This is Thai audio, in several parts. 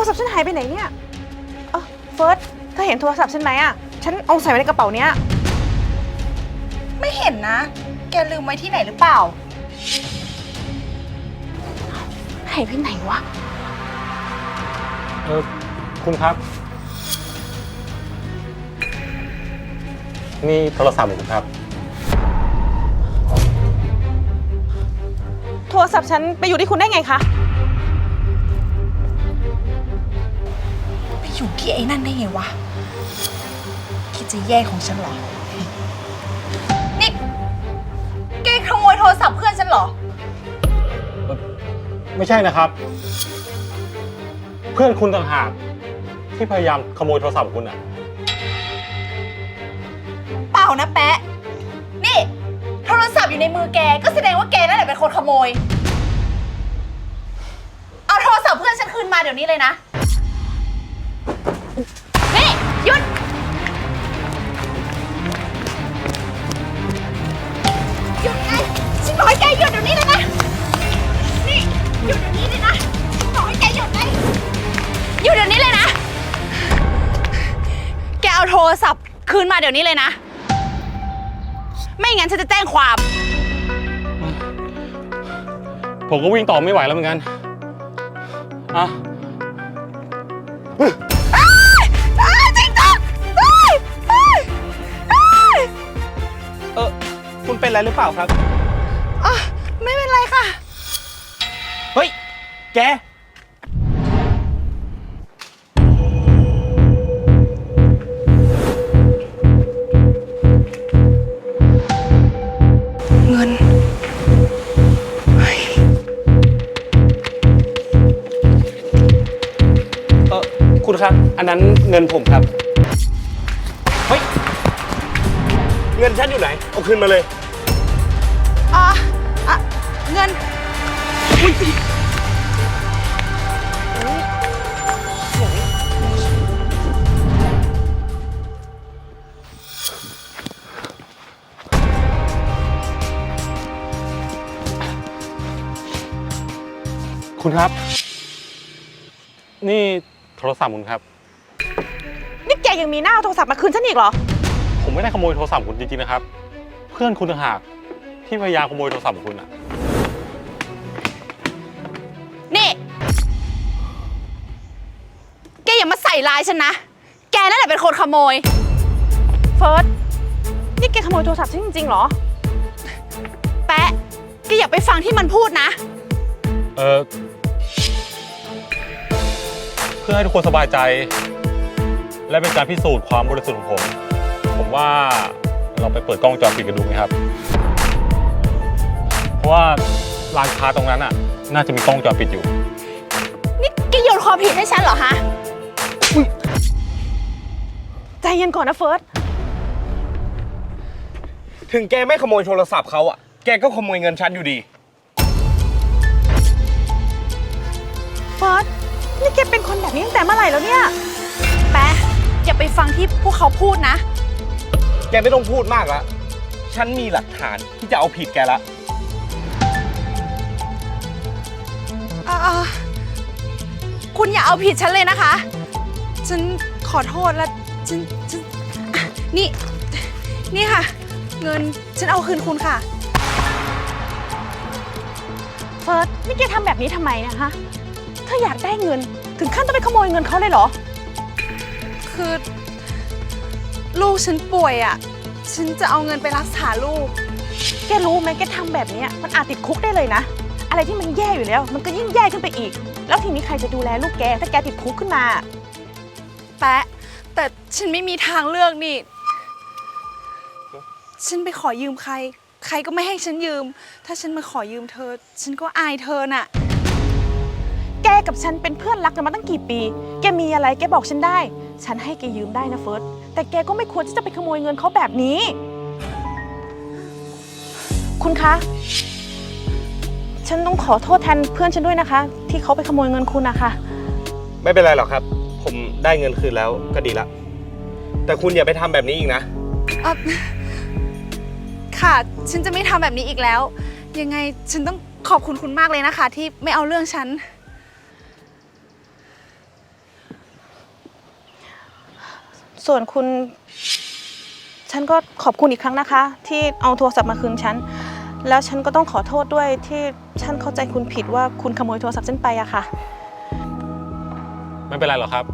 รศัพท์ฉันหายไปไหนเนี่ย เออเฟิร์สเธอเห็นโทรศัพท์ฉันไหมอะฉันเอาใส่ไว้ในกระเป๋าเนี้ย ไม่เห็นนะ แกลืมไว้ที่ไหนหรือเปล่า หายไปไหนวะ เออคุณครับ นี่โทรศัพท์ของคุณครับ โทรศัพท์ฉันไปอยู่ที่คุณได้ไงคะ ไปอยู่ที่ไอ้นั่นได้ไงวะ คิดจะแย่งของฉันเหรอ นี่แกขโมยโทรศัพท์เพื่อนฉันเหรอ ไม่ใช่นะครับ เพื่อนคุณต่างหากที่พยายามขโมยโทรศัพท์ของคุณอะ เปล่านะแปะ นี่ โทรศัพท์อยู่ในมือแกก็แสดงว่าแกนั่นแหละเป็นคนขโมย เอาโทรศัพท์เพื่อนฉันคืนมาเดี๋ยวนี้เลยนะ คืนมาเดี๋ยวนี้เลยนะ ไม่งั้นฉันจะแจ้งความ ผมก็วิ่งต่อไม่ไหวแล้วเหมือนกันอะอ้าวจริงจังเฮ้ยเฮ้ยเฮ้ยเออคุณเป็นอะไรหรือเปล่าครับอะไม่เป็นไรค่ะ เฮ้ย แก คุณครับ อันนั้นเงินผมครับ เฮ้ย เงินฉันอยู่ไหน เอาคืนมาเลย อะอะเงินคุณครับ นี่ โทรศัพท์คุณครับ นี่แกยังมีหน้าเอาโทรศัพท์มาคืนฉันอีกเหรอ ผมไม่ได้ขโมยโทรศัพท์คุณจริงๆนะครับ เพื่อนคุณต่างหากที่พยายามขโมยโทรศัพท์ของคุณอะนี่ แกอย่ามาใส่ร้ายฉันนะ แกนั่นแหละเป็นคนขโมย เฟิร์ส นี่แกขโมยโทรศัพท์ฉันจริงๆเหรอ แปะ แกอย่าไปฟังที่มันพูดนะ เออเพื่อให้ทุกคนสบายใจ และเป็นการพิสูจน์ความบริสุทธิ์ของผม ผมว่าเราไปเปิดกล้องวงจอปิดกันดูไหมครับ เพราะว่าร้านค้าตรงนั้นอะ น่าจะมีกล้องวงจอปิดอยู่ นี่แกโยนความผิดให้ฉันเหรอฮะใจเย็นก่อนนะเฟิร์ส ถึงแกไม่ขโมยโทรศัพท์เขาอะแกก็ขโมยเงินฉันอยู่ดี เฟิร์ส นี่แกเป็นคนแบบนี้ตั้งแต่เมื่อไหร่แล้วเนี่ย แปะอย่าไปฟังที่พวกเขาพูดนะ แกไม่ต้องพูดมากละฉันมีหลักฐานที่จะเอาผิดแกละ เอ่อคุณอย่าเอาผิดฉันเลยนะคะ ฉันขอโทษแล้วฉันฉันอะนี่ นี่ค่ะ เงินฉันเอาคืนคุณค่ะ เฟิร์สนี่แกทำแบบนี้ทำไมเนะฮะ เธออยากได้เงิน ถึงขั้นต้องไปขโมยเงินเขาเลยเหรอ คือลูกฉันป่วยอะ ฉันจะเอาเงินไปรักษาลูก แกรู้ไหมแกทำแบบเนี้ยมันอาจติดคุกได้เลยนะ อะไรที่มันแย่อยู่แล้ว มันก็ยิ่งแย่ขึ้นไปอีก แล้วทีนี้ใครจะดูแลลูกแก ถ้าแกติดคุกขึ้นมา แปะ แต่ฉันไม่มีทางเลือกนี่ ฉันไปขอยืมใคร ใครก็ไม่ให้ฉันยืม ถ้าฉันมาขอยืมเธอ ฉันก็อายเธอน่ะแกกับฉันเป็นเพื่อนรักกันมาตั้งกี่ปี แกมีอะไรแกบอกฉันได้ ฉันให้แกยืมได้นะเฟิร์ส แต่แกก็ไม่ควรที่จะไปขโมยเงินเขาแบบนี้ คุณคะ ฉันต้องขอโทษแทนเพื่อนฉันด้วยนะคะ ที่เขาไปขโมยเงินคุณนะคะ ไม่เป็นไรหรอกครับ ผมได้เงินคืนแล้วก็ดีละ แต่คุณอย่าไปทำแบบนี้อีกนะเอ่อค่ะ ฉันจะไม่ทำแบบนี้อีกแล้ว ยังไงฉันต้องขอบคุณคุณมากเลยนะคะ ที่ไม่เอาเรื่องฉัน ส่วนคุณ ฉันก็ขอบคุณอีกครั้งนะคะ ที่เอาโทรศัพท์มาคืนฉัน แล้วฉันก็ต้องขอโทษด้วยที่ฉันเข้าใจคุณผิดว่าคุณขโมยโทรศัพท์ฉันไปอะค่ะ ไม่เป็นไรหรอกครับ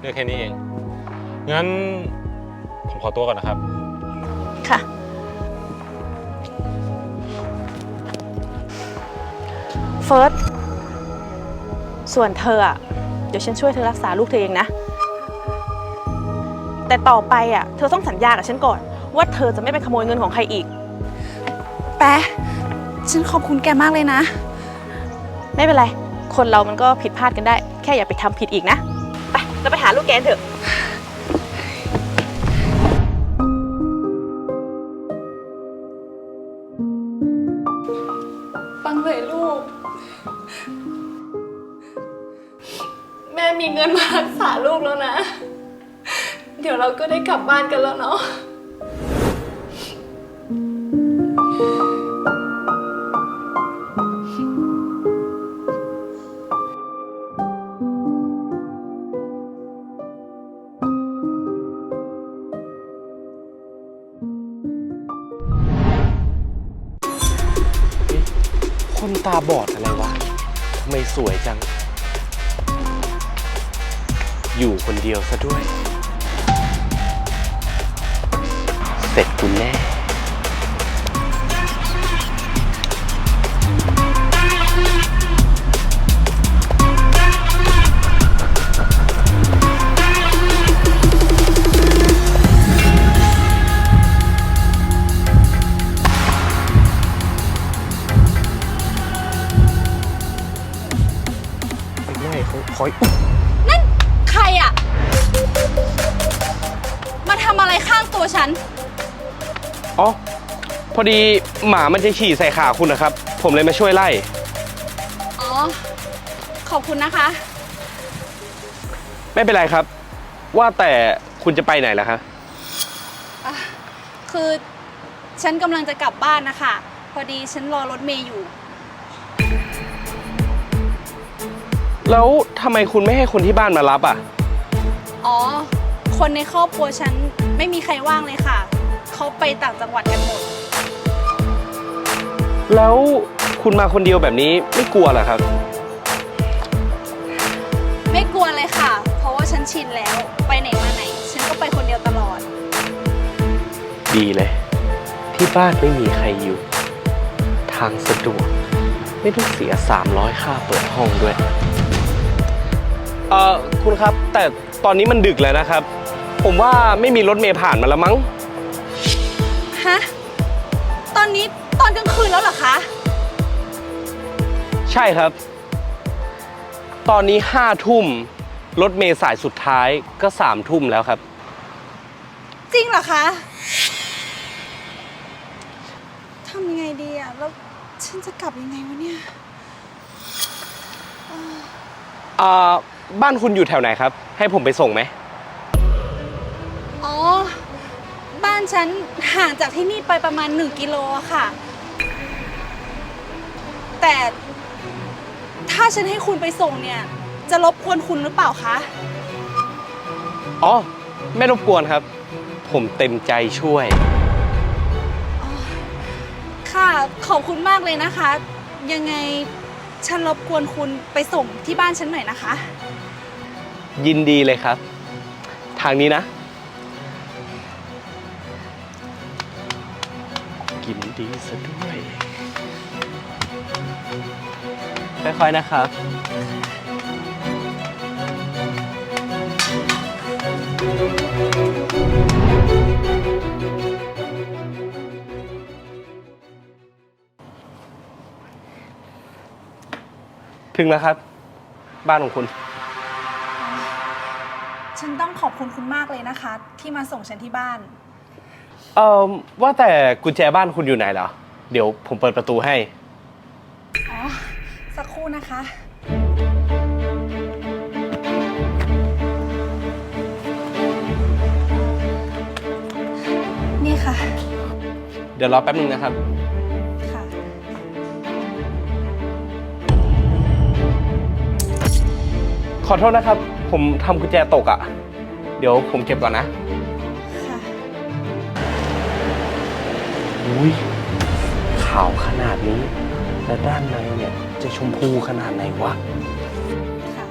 เรื่องแค่นี้เอง งั้นผมขอตัวก่อนนะครับ ค่ะ เฟิร์ส ส่วนเธออะเดี๋ยวฉันช่วยเธอรักษาลูกเธอเองนะ แต่ต่อไปอะเธอต้องสัญญากับฉันก่อน ว่าเธอจะไม่ไปขโมยเงินของใครอีก แปะฉันขอบคุณแกมากเลยนะ ไม่เป็นไร คนเรามันก็ผิดพลาดกันได้ แค่อย่าไปทำผิดอีกนะ ไปเราไปหาลูกแกนเถอะ ฟังเลยลูก แม่มีเงินมารักษาลูกแล้วนะเดี๋ยวเราก็ได้กลับบ้านกันแล้วเนาะ คนตาบอดอะไรวะ ทำไมสวยจัง อยู่คนเดียวซะด้วย ร็จคุณแน่ไม่เขาคอยใครอะมาทำอะไรข้างตัวฉัน อ๋อ พอดีหมามันจะฉี่ใส่ขาคุณนะครับ ผมเลยมาช่วยไล่ อ๋อ ขอบคุณนะคะ ไม่เป็นไรครับ ว่าแต่คุณจะไปไหนล่ะครับคือฉันกำลังจะกลับบ้านนะคะ พอดีฉันรอรถเมย์อยู่ แล้วทำไมคุณไม่ให้คนที่บ้านมารับอะ อ๋อ คนในครอบครัวฉันไม่มีใครว่างเลยค่ะ เขาไปต่างจังหวัดกันหมด แล้วคุณมาคนเดียวแบบนี้ไม่กลัวเหรอครับ ไม่กลัวเลยค่ะ เพราะว่าฉันชินแล้ว ไปไหนมาไหน ฉันก็ไปคนเดียวตลอด ดีเลย ที่บ้านไม่มีใครอยู่ ทางสะดวก ไม่ต้องเสีย 300 ค่าเปิดห้องด้วย เอ่อ คุณครับ แต่ตอนนี้มันดึกแล้วนะครับ ผมว่าไม่มีรถเมย์ผ่านมาแล้วมั้ง ฮะ ตอนนี้ตอนกลางคืนแล้วเหรอคะ ใช่ครับ ตอนนี้ห้าทุ่มรถเมย์สายสุดท้ายก็สามทุ่มแล้วครับ จริงเหรอคะทำยังไงดีอะแล้วฉันจะกลับยังไงวะเนี่ย อ่า บ้านคุณอยู่แถวไหนครับ ให้ผมไปส่งไหม อ๋อบ้านฉันห่างจากที่นี่ไปประมาณ 1 กิโลอะค่ะ แต่ถ้าฉันให้คุณไปส่งเนี่ย จะรบกวนคุณหรือเปล่าคะ อ๋อ ไม่รบกวนครับ ผมเต็มใจช่วย ค่ะขอบคุณมากเลยนะคะ ยังไงฉันรบกวนคุณไปส่งที่บ้านฉันหน่อยนะคะ ยินดีเลยครับ ทางนี้นะ ดีซะด้วย ค่อยๆนะครับ ถึงแล้วครับ บ้านของคุณ ฉันต้องขอบคุณคุณมากเลยนะคะ ที่มาส่งฉันที่บ้าน เอ่อว่าแต่กุญแจบ้านคุณอยู่ไหนเหรอ เดี๋ยวผมเปิดประตูให้ อ๋อ สักครู่นะคะ นี่ค่ะ เดี๋ยวรอแป๊บนึงนะครับ ค่ะ ขอโทษนะครับ ผมทำกุญแจตกอะ่ะ เดี๋ยวผมเก็บก่อนนะค่ะ อุ้ยขาวขนาดนี้ และด้านในเนี่ยจะชมพูขนาดไหนวะ ค่ะ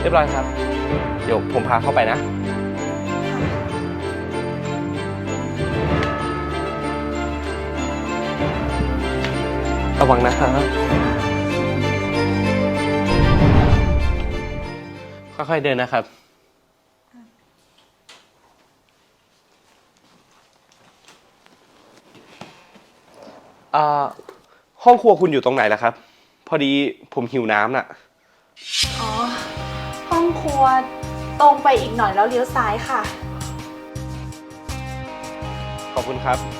เรียบร้อยครับ เดี๋ยวผมพาเข้าไปนะ วังนะครับ ค่อยๆเดินนะครับ อ่า ห้องครัวคุณอยู่ตรงไหนล่ะครับ พอดีผมหิวน้ำน่ะ อ๋อ ห้องครัวตรงไปอีกหน่อยแล้วเลี้ยวซ้ายค่ะ ขอบคุณครับ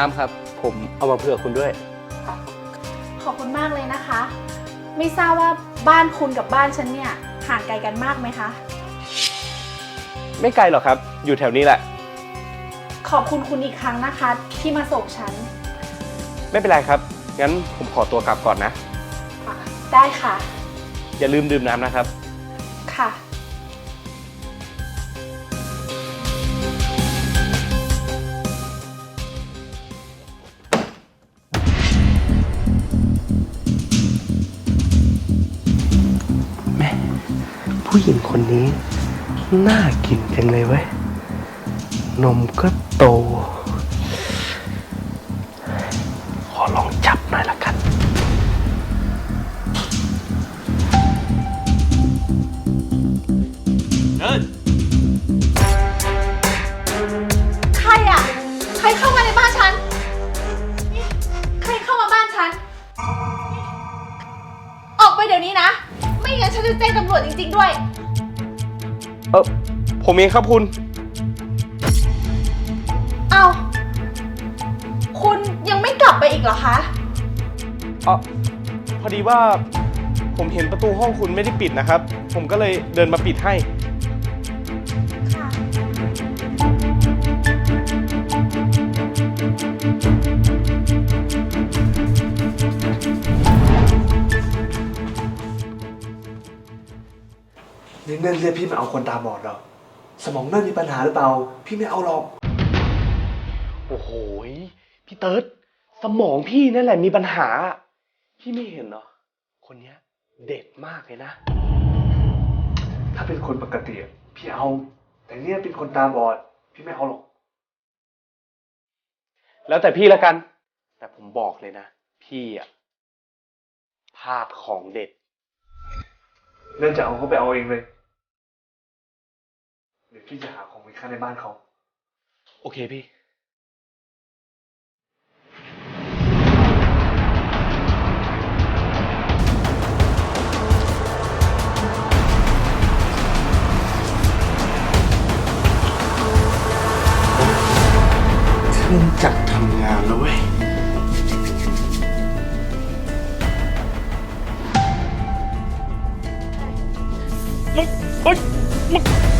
นี่น้ำครับ ผมเอามาเผื่อคุณด้วย ขอบคุณมากเลยนะคะ ไม่ทราบว่าบ้านคุณกับบ้านฉันเนี่ยห่างไกลกันมากไหมคะ ไม่ไกลหรอกครับ อยู่แถวนี้แหละ ขอบคุณคุณอีกครั้งนะคะ ที่มาส่งฉันไม่เป็นไรครับ งั้นผมขอตัวกลับก่อนนะได้ค่ะ อย่าลืมดื่มน้ำนะครับ ค่ะ นี้ น่ากินจังเลยเว้ย นมก็โต เองครับคุณ เอาคุณยังไม่กลับไปอีกเหรอคะเออพอดีว่าผมเห็นประตูห้องคุณไม่ได้ปิดนะครับ ผมก็เลยเดินมาปิดให้ ค่ะ นี่เนื่นเรียกพี่มาเอาคนตาบอดเหรอ สมองเนื่นมีปัญหาหรือเปล่า พี่ไม่เอาหรอก โอ้โหยพี่เติร์ดสมองพี่นั่นแหละมีปัญหา พี่ไม่เห็นเหรอ คนเนี้ย เด็ดมากเลยนะ ถ้าเป็นคนปกติอะพี่เอา แต่เนี่ยเป็นคนตาบอด พี่ไม่เอาหรอก แล้วแต่พี่ละกัน แต่ผมบอกเลยนะ พี่อะพลาดของเด็ดเนื่องจะเอาเขาไปเอาเองเลยเดี๋ยว พี่จะหาของมีค่าในบ้านเขา โอเคพี่ เครื่องจักรทำงานแล้วเว้ยเ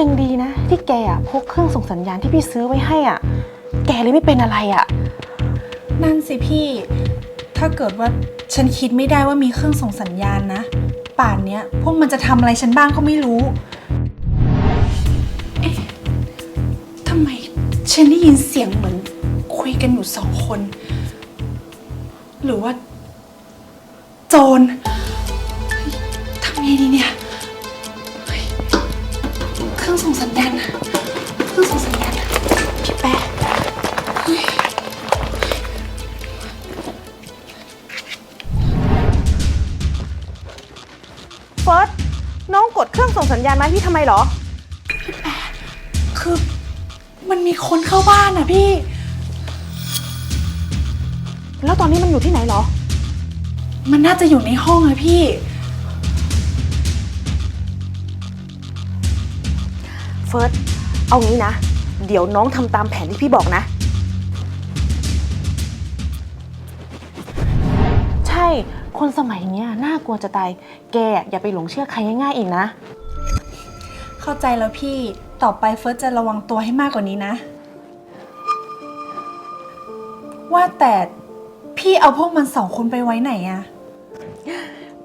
ยังดีนะ ที่แกอะพกเครื่องส่งสัญญาณที่พี่ซื้อไว้ให้อะ แกเลยไม่เป็นอะไรอะ นั่นสิพี่ ถ้าเกิดว่าฉันคิดไม่ได้ว่ามีเครื่องส่งสัญญาณนะ ป่านเนี้ยพวกมันจะทำอะไรฉันบ้างก็ไม่รู้ เอ๊ะทำไมฉันได้ยินเสียงเหมือน คุยกันอยู่สองคน หรือว่ารเฮ้ยทำไงดีเนี่ย รื่องส่งสัญญาณนะเครื่องส่งสัญญาณนะพี่แป๊ะเฮ้ยเฟิร์สน้องกดเครื่องส่งสัญญาณมาให้พี่ทำไมเหรอ คือมันมีคนเข้าบ้านอะพี่ แล้วตอนนี้มันอยู่ที่ไหนเหรอ มันน่าจะอยู่ในห้องอะพี่ ฟิร์ส เอางี้นะ เดี๋ยวน้องทำตามแผนที่พี่บอกนะ ใช่ คนสมัยเนี้ยน่ากลัวจะตาย แกอย่าไปหลงเชื่อใครง่ายๆอีกนะ เข้าใจแล้วพี่ ต่อไปเฟิร์สจะระวังตัวให้มากกว่านี้นะ ว่าแต่พี่เอาพวกมันสองคนไปไว้ไหนอะ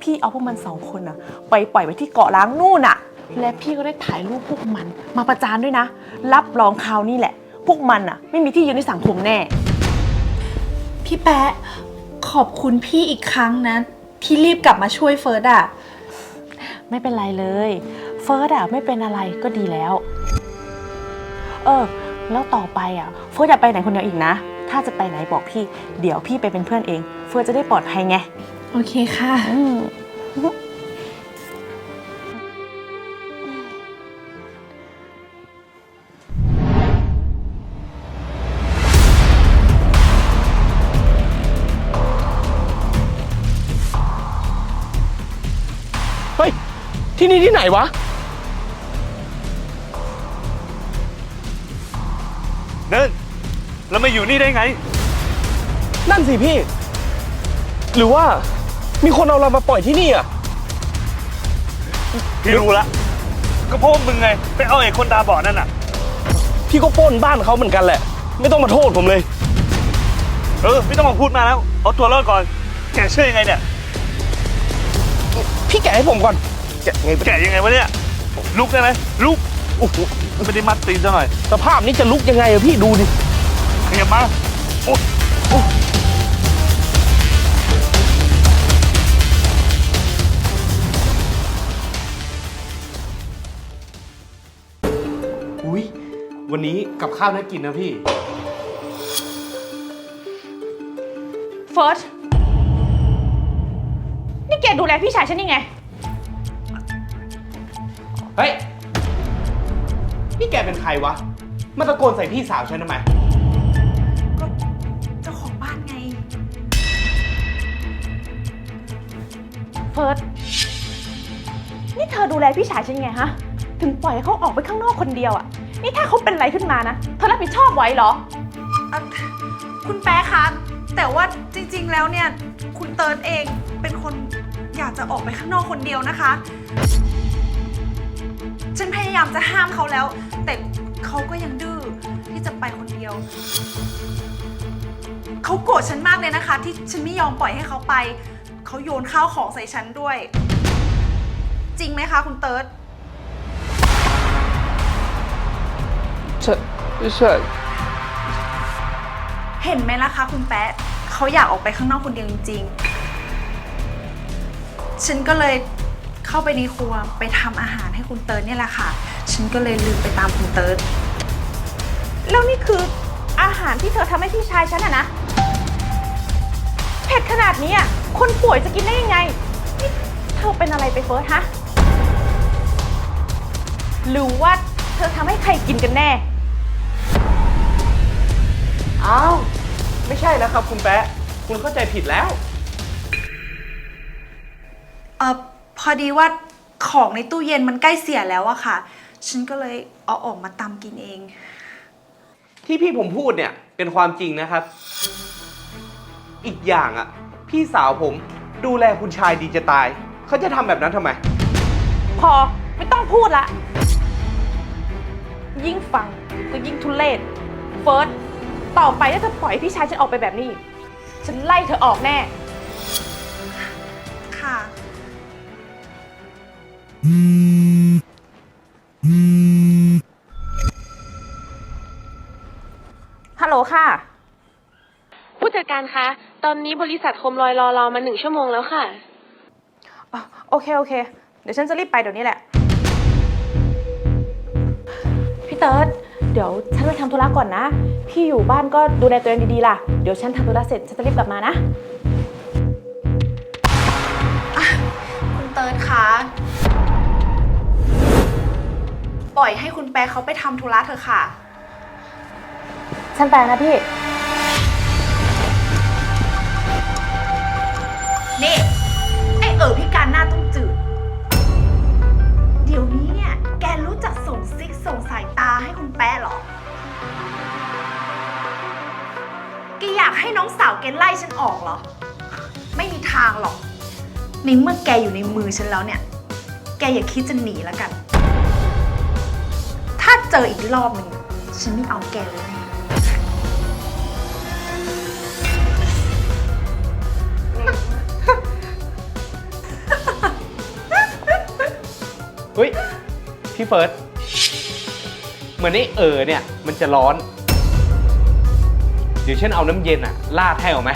พี่เอาพวกมันสองคนอะไปปล่อยไว้ที่เกาะล้างนู่นอะ และพี่ก็ได้ถ่ายรูปพวกมัน มาประจานด้วยนะ รับรองคราวนี้แหละ พวกมันอะไม่มีที่ยืนในสังคมแน่ พี่แป๊ะขอบคุณพี่อีกครั้งนะ ที่รีบกลับมาช่วยเฟิร์สอะไม่เป็นไรเลย เฟิร์สอะไม่เป็นอะไรก็ดีแล้ว เออ แล้วต่อไปอะเฟิร์สอย่าไปไหนคนเดียวอีกนะ ถ้าจะไปไหนบอกพี่ เดี๋ยวพี่ไปเป็นเพื่อนเอง เฟิร์สจะได้ปลอดภัยไง โอเคค่ะ อืม นี่ที่ไหนวะเนินแล้วมาอยู่นี่ได้ไง นั่นสิพี่ หรือว่ามีคนเอาเรามาปล่อยที่นี่อะ พี่รู้ละก็เพราะว่ามึงไง ไปเอาไอ้คนตาบอดนั่นน่ะ พี่ก็ปล้นบ้านเขาเหมือนกันแหละ ไม่ต้องมาโทษผมเลย เออ ไม่ต้องมาพูดมาแล้ว เอาตัวรอดก่อน แกเชื่อยังไงเนี่ย พี่แกะให้ผมก่อน แกะไงแกยังไงวะเนี่ยลุกได้ไหมลุกโอ้โหไม่ได้มัดตีนซะหน่อยสภาพนี้จะลุกยังไงอะพี่ดูดิขยับมาโอ๊ยโอ๊ยอุ้ยวันนี้กับข้าวน่ากินนะพี่ เฟิร์สนี่แกดูแลพี่ชายฉันยังไงเฮ้ย นี่แกเป็นใครวะ มาตะโกนใส่พี่สาวฉันทำไม ก็เจ้าของบ้านไง เฟิร์ส นี่เธอดูแลพี่ชายฉันยังไงฮะ ถึงปล่อยให้เขาออกไปข้างนอกคนเดียวอะนี่ถ้าเขาเป็นอะไรขึ้นมานะ เธอรับผิดชอบไหวเหรอ อะคุณแป๊ะคะ แต่ว่าจริงๆ แล้วเนี่ย คุณเติร์ดเองเป็นคนอยากจะออกไปข้างนอกคนเดียวนะคะ ฉันพยายามจะห้ามเขาแล้ว แต่เขาก็ยังดื้อที่จะไปคนเดียว เขาโกรธฉันมากเลยนะคะ ที่ฉันไม่ยอมปล่อยให้เขาไป เขาโยนข้าวของใส่ฉันด้วย จริงไหมคะ คุณเติร์ดใช่ใช่เห็นไหมล่ะคะ คุณแป๊ะเขาอยากออกไปข้างนอกคนเดียวจริงๆ ฉันก็เลย เข้าไปในครัวไปทำอาหารให้คุณเติร์ดเนี่ยแหละค่ะ ฉันก็เลยลืมไปตามคุณเติร์ดแล้วนี่คืออาหารที่เธอทำให้พี่ชายฉันอะนะเผ็ดขนาดนี้อะคนป่วยจะกินได้ยังไงนี่เธอเป็นอะไรไปเฟิร์สฮะหรือว่าเธอทำให้ใครกินกันแน่ อ้าว ไม่ใช่แล้วครับคุณแปะ คุณเข้าใจผิดแล้ว พอดีว่าของในตู้เย็นมันใกล้เสียแล้วอะค่ะ ฉันก็เลยเอาออกมาตำกินเอง ที่พี่ผมพูดเนี่ยเป็นความจริงนะครับ อีกอย่างอะพี่สาวผมดูแลคุณชายดีจะตาย เขาจะทำแบบนั้นทำไม พอไม่ต้องพูดละ ยิ่งฟังก็ยิ่งทุเลศเฟิร์สต่อไปถ้าเธอปล่อยให้พี่ชายฉันออกไปแบบนี้อีกฉันไล่เธอออกแน่ ค่ะ ฮัลโหลค่ะ ผู้จัดการคะ ตอนนี้บริษัทโคมลอยรอเรามาหนึ่งชั่วโมงแล้วค่ะ อ๋อโอเค โอเค เดี๋ยวฉันจะรีบไปเดี๋ยวนี้แหละ พี่เติร์ดเดี๋ยวฉันไปทำธุระก่อนนะ พี่อยู่บ้านก็ดูแลตัวเองดีๆล่ะ เดี๋ยวฉันทำธุระเสร็จฉันจะรีบกลับมานะ คุณเติร์ดคะ อยให้คุณแปะเขาไปทำธุระเถอะค่ะ ฉันไปนะพี่ นี่ ไอเอ๋อพิการหน้าต้องจืด เดี๋ยวนี้เนี่ย แกรู้จักส่งซิกส่งสายตาให้คุณแป๊ะเหรอแกอยากให้น้องสาวแกไล่ฉันออกเหรอ ไม่มีทางหรอกในเมื่อแกอยู่ในมือฉันแล้วเนี่ย แกอย่าคิดจะหนีแล้วกันถ้า เจออีกรอบหนึ่งฉันไม่เอาแกเลยเฮ้ย พี่เฟิร์สเหมือนไอ้เออเนี่ย มันจะร้อน เดี๋ยวฉันเอาน้ำเย็นอะลาดให้เอาไหม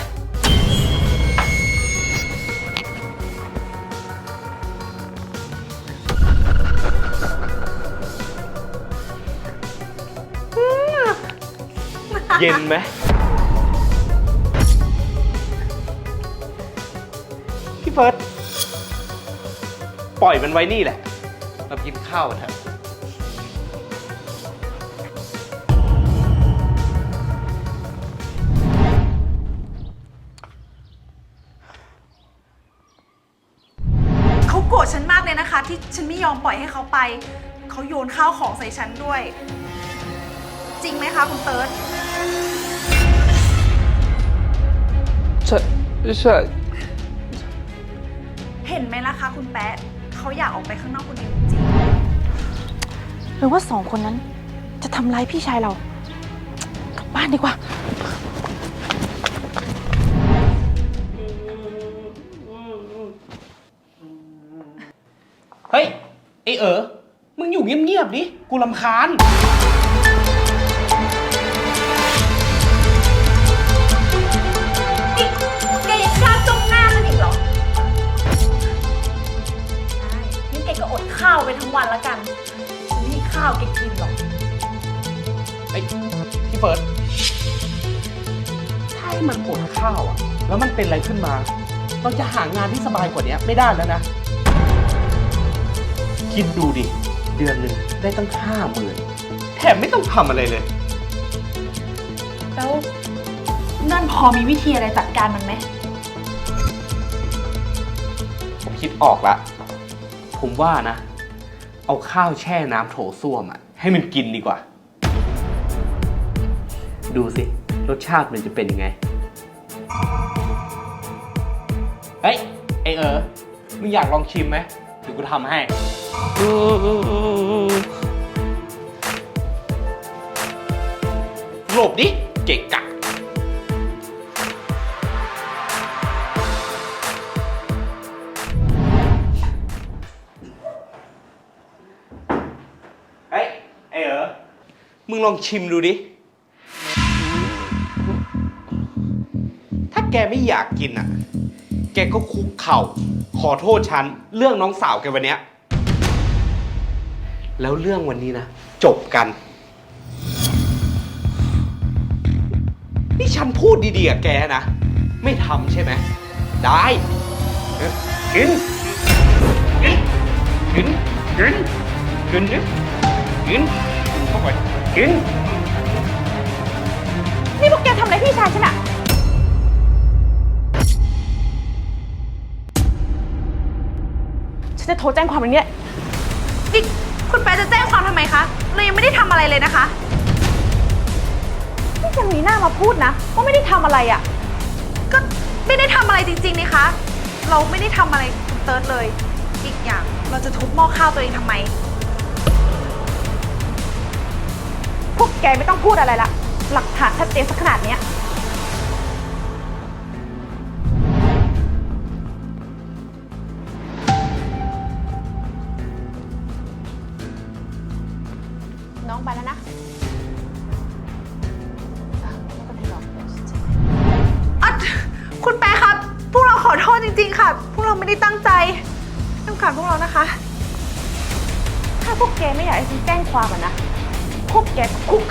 เย็นไหมพี่เฟิร์สปล่อยมันไว้นี่แหละเรากินข้าวกันเถอะเขาโกรธฉันมากเลยนะคะ ที่ฉันไม่ยอมปล่อยให้เขาไป เขาโยนข้าวของใส่ฉันด้วย จริงไหมคะคุณเติร์ด ใช่ใช่ เห็นไหมล่ะคะคุณแป๊ะเขาอยากออกไปข้างนอกคนเดียวจริงหรือว่าสองคนนั้น จะทำร้ายพี่ชายเรา กลับบ้านดีกว่า เฮ้ยไอเออมึงอยู่เงียบๆดิ กูลำคาญ ข้าวไปทั้งวันแล้วกันฉันไม่ให้ข้าวแกกินหรอก ไอ้พี่เฟิร์สถ้าให้มันอดข้าวอะแล้วมันเป็นอะไรขึ้นมา เราจะหางานที่สบายกว่านี้ไม่ได้แล้วนะ คิดดูดิ เดือนหนึ่งได้ตั้งห้าหมื่นแถมไม่ต้องทำอะไรเลย แล้วนั่นพอมีวิธีอะไรจัดการมันไหม ผมคิดออกละ ผมว่านะ เอาข้าวแช่น้ำโถส้วมอะให้มันกินดีกว่า ดูสิ รสชาติมันจะเป็นยังไง เฮ้ยไอเออมึงอยากลองชิมไหมเดี๋ยวกูทำให้ หลบดิ เกะกะ มึงลองชิมดูดิ ถ้าแกไม่อยากกินอะ แกก็คุกเข่า ขอโทษฉัน เรื่องน้องสาวแกวันเนี้ย แล้วเรื่องวันนี้นะ จบกัน นี่ฉันพูดดีๆกับแกนะ ไม่ทำใช่ไหม ได้เอ้ยกิน กิน กิน กิน กินดิกินกินเข้าไป กิน นี่พวกแกทำอะไรพี่ชายฉันอะฉันจะโทรแจ้งความอย่างเนี้ยนี่คุณแป๊ะจะแจ้งความทำไมคะ เรายังไม่ได้ทำอะไรเลยนะคะ นี่ยังมีหน้ามาพูดนะว่าไม่ได้ทำอะไรอะก็ไม่ได้ทำอะไรจริงๆนี่คะ เราไม่ได้ทำอะไรคุณเติร์ดเลย อีกอย่างเราจะทุบหม้อข้าวตัวเองทำไม พวกแกไม่ต้องพูดอะไรละ หลักฐานชัดเจนสักขนาดเนี้ย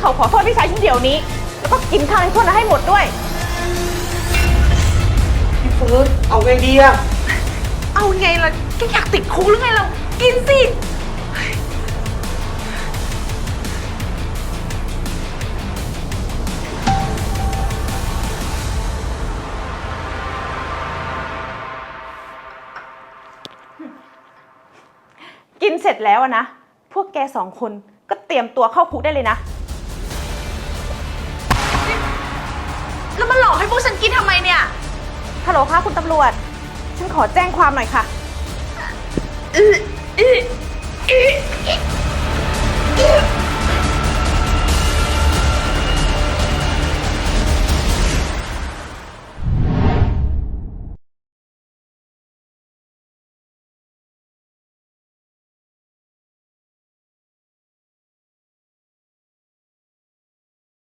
เข่าขอโทษพี่ชายฉันเดี๋ยวนี้ แล้วก็กินข้าวในถ้วยนั้นให้หมดด้วย พี่เฟิร์สเอาไงดีอะเอาไงล่ะแกอยากติดคุกหรือไงเรากินสิกินเสร็จแล้วอะนะ พวกแกสองคนก็เตรียมตัวเข้าคุกได้เลยนะ แล้วมาหลอกให้พวกฉันกินทำไมเนี่ย ฮัลโหลค่ะคุณตำรวจ ฉันขอแจ้งความหน่อยค่ะ อืออืออือ